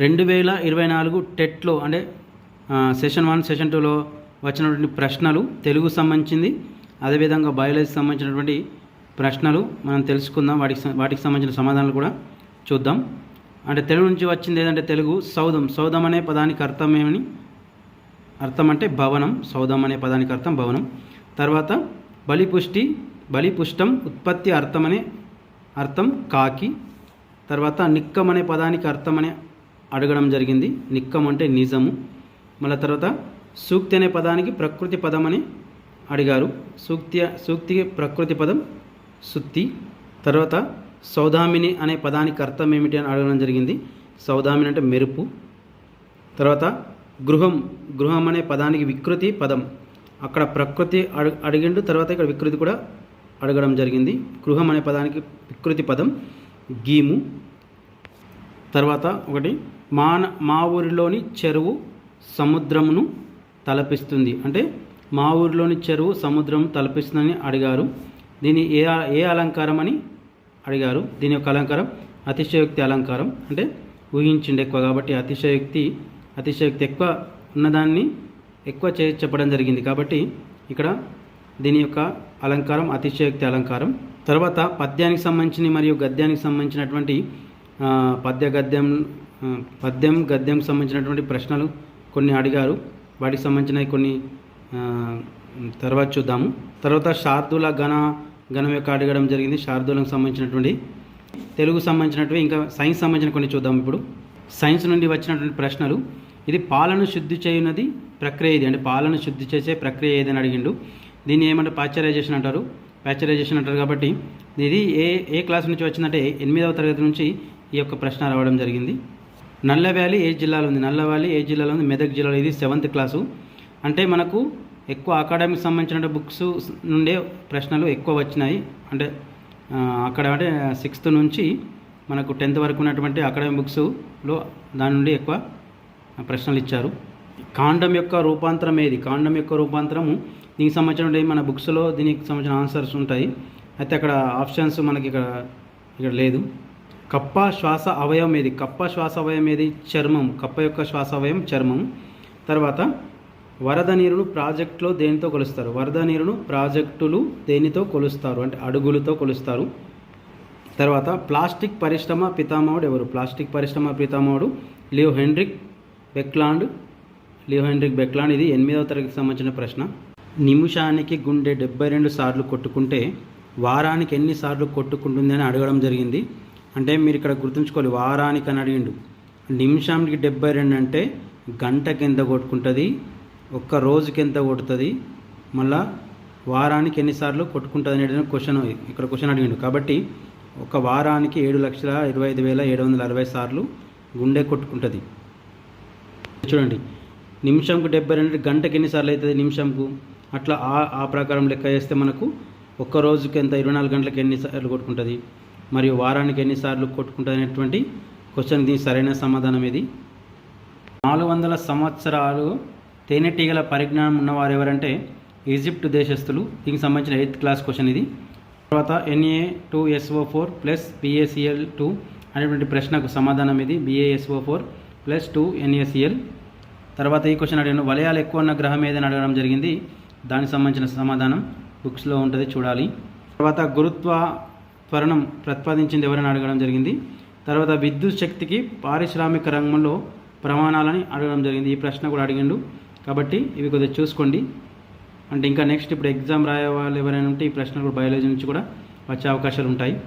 రెండు వేల ఇరవై నాలుగు టెట్లో అంటే సెషన్ వన్ సెషన్ టూలో వచ్చినటువంటి ప్రశ్నలు తెలుగు సంబంధించింది అదేవిధంగా బయాలజీ సంబంధించినటువంటి ప్రశ్నలు మనం తెలుసుకుందాం వాటికి వాటికి సంబంధించిన సమాధానాలు కూడా చూద్దాం. అంటే తెలుగు నుంచి వచ్చింది ఏదంటే తెలుగు సౌదం. సౌధం అనే పదానికి అర్థం ఏమని? అర్థం అంటే భవనం. సౌధం అనే పదానికి అర్థం భవనం. తర్వాత బలిపుష్టి బలిపుష్టం ఉత్పత్తి అర్థం అనే అర్థం కాకి. తర్వాత నిక్కం అనే పదానికి అర్థం అనే అడగడం జరిగింది. నిక్కం అంటే నిజము. మళ్ళీ తర్వాత సూక్తి అనే పదానికి ప్రకృతి పదం అని అడిగారు. సూక్తి సూక్తికి ప్రకృతి పదం సుత్తి. తర్వాత సౌదామిని అనే పదానికి అర్థం ఏమిటి అని అడగడం జరిగింది. సౌదామిని అంటే మెరుపు. తర్వాత గృహం గృహం అనే పదానికి వికృతి పదం. అక్కడ ప్రకృతి అడు అడిగిండు తర్వాత ఇక్కడ వికృతి కూడా అడగడం జరిగింది. గృహం అనే పదానికి వికృతి పదం గీము. తర్వాత ఒకటి మాన మా ఊరిలోని చెరువు సముద్రమును తలపిస్తుంది. అంటే మా ఊరిలోని చెరువు సముద్రం తలపిస్తుందని అడిగారు. దీని ఏ ఏ అలంకారం అని అడిగారు? దీని యొక్క అలంకారం అతిశయోక్తి అలంకారం. అంటే ఊహించిండి ఎక్కువ కాబట్టి అతిశయోక్తి అతిశయోక్తి ఎక్కువ ఉన్నదాన్ని ఎక్కువ చే చెప్పడం జరిగింది. కాబట్టి ఇక్కడ దీని యొక్క అలంకారం అతిశయోక్తి అలంకారం. తర్వాత పద్యానికి సంబంధించిన మరియు గద్యానికి సంబంధించినటువంటి పద్య గద్యం పద్యం గద్యం సంబంధించినటువంటి ప్రశ్నలు కొన్ని అడిగారు. వాటికి సంబంధించిన కొన్ని తర్వాత చూద్దాము. తర్వాత శార్దుల గణ గణం యొక్క అడగడం జరిగింది. శార్దులకు సంబంధించినటువంటి తెలుగు సంబంధించినటువంటి ఇంకా సైన్స్ సంబంధించిన కొన్ని చూద్దాం ఇప్పుడు. సైన్స్ నుండి వచ్చినటువంటి ప్రశ్నలు. ఇది పాలను శుద్ధి చేయునది ప్రక్రియ ఇది. అంటే పాలను శుద్ధి చేసే ప్రక్రియ ఏదని అడిగిండు. దీన్ని ఏమంటే పాశ్చరైజేషన్ అంటారు. ప్యాచరైజేషన్ అంటారు కాబట్టి ఇది ఏ ఏ క్లాస్ నుంచి వచ్చిందంటే ఎనిమిదవ తరగతి నుంచి ఈ యొక్క ప్రశ్న రావడం జరిగింది. నల్ల వ్యాలీ ఏ జిల్లాలో ఉంది? నల్ల వ్యాలీ ఏ జిల్లాలో ఉంది? మెదక్ జిల్లాలో ఇది సెవెంత్ క్లాసు. అంటే మనకు ఎక్కువ అకాడమిక్ సంబంధించిన బుక్స్ నుండే ప్రశ్నలు ఎక్కువ వచ్చినాయి. అంటే అక్కడ అంటే సిక్స్త్ నుంచి మనకు టెన్త్ వరకు ఉన్నటువంటి అకాడమిక్ బుక్స్లో దాని నుండి ఎక్కువ ప్రశ్నలు ఇచ్చారు. కాండం యొక్క రూపాంతరం ఏది? కాండం యొక్క రూపాంతరము దీనికి సంబంధించిన మన బుక్స్లో దీనికి సంబంధించిన ఆన్సర్స్ ఉంటాయి. అయితే అక్కడ ఆప్షన్స్ మనకి ఇక్కడ ఇక్కడ లేదు. కప్ప శ్వాస అవయవం ఏది? కప్ప శ్వాస అవయవం ఏది? చర్మం. కప్ప యొక్క శ్వాస అవయం చర్మం. తర్వాత వరద నీరును ప్రాజెక్టులో దేనితో కొలుస్తారు? వరద నీరును ప్రాజెక్టులు దేనితో కొలుస్తారు? అంటే అడుగులతో కొలుస్తారు. తర్వాత ప్లాస్టిక్ పరిశ్రమ పితామహుడు ఎవరు? ప్లాస్టిక్ పరిశ్రమ పితామహుడు Leo Hendrik Baekeland. Leo Hendrik Baekeland ఇది ఎనిమిదవ తరగతికి సంబంధించిన ప్రశ్న. నిమిషానికి గుండె డెబ్బై రెండు సార్లు కొట్టుకుంటే వారానికి ఎన్నిసార్లు కొట్టుకుంటుందని కొట్టుకుంటుంది అని అడగడం జరిగింది. అంటే మీరు ఇక్కడ గుర్తుంచుకోవాలి వారానికి అని అడిగిండు నిమిషానికి డెబ్బై రెండు అంటే గంటకి ఎంత కొట్టుకుంటుంది ఒక్క రోజుకి ఎంత కొడుతుంది మళ్ళా వారానికి ఎన్నిసార్లు కొట్టుకుంటుంది అనేది క్వశ్చన్ ఇక్కడ క్వశ్చన్ అడిగిండు. కాబట్టి ఒక వారానికి ఏడు లక్షల ఇరవై ఐదు వేల ఏడు వందల అరవై సార్లు గుండె కొట్టుకుంటుంది. చూడండి నిమిషంకు డెబ్బై రెండు గంటకి ఎన్నిసార్లు అవుతుంది నిమిషంకు అట్లా ఆ ఆ ప్రకారం లెక్క చేస్తే మనకు ఒక్క రోజుకి ఎంత? ఇరవై నాలుగు గంటలకు ఎన్నిసార్లు కొట్టుకుంటుంది? మరియు వారానికి ఎన్నిసార్లు కొట్టుకుంటుంది అనేటువంటి క్వశ్చన్ దీని సరైన సమాధానం ఇది. నాలుగు వందల సంవత్సరాలు తేనెటీగల పరిజ్ఞానం ఉన్నవారు ఎవరంటే ఈజిప్ట్ దేశస్థులు. దీనికి సంబంధించిన ఎయిత్ క్లాస్ క్వశ్చన్ ఇది. తర్వాత NA two SO four plus BACL two అనేటువంటి ప్రశ్నకు సమాధానం ఇది. BASO four plus two NACL తర్వాత ఈ క్వశ్చన్ అడిగాను వలయాలు ఎక్కువ ఉన్న గ్రహం ఏదని అడగడం జరిగింది. దానికి సంబంధించిన సమాధానం బుక్స్లో ఉంటుంది చూడాలి. తర్వాత గురుత్వ త్వరణం ప్రతిపాదించింది ఎవరని అడగడం జరిగింది. తర్వాత విద్యుత్ శక్తికి పారిశ్రామిక రంగంలో ప్రమాణాలని అడగడం జరిగింది. ఈ ప్రశ్న కూడా అడిగిండు. కాబట్టి ఇవి కొద్దిగా చూసుకోండి. అంటే ఇంకా నెక్స్ట్ ఇప్పుడు ఎగ్జామ్ రాయే వాళ్ళు ఎవరైనా ఉంటే ఈ ప్రశ్నలు బయాలజీ నుంచి కూడా వచ్చే అవకాశాలు ఉంటాయి.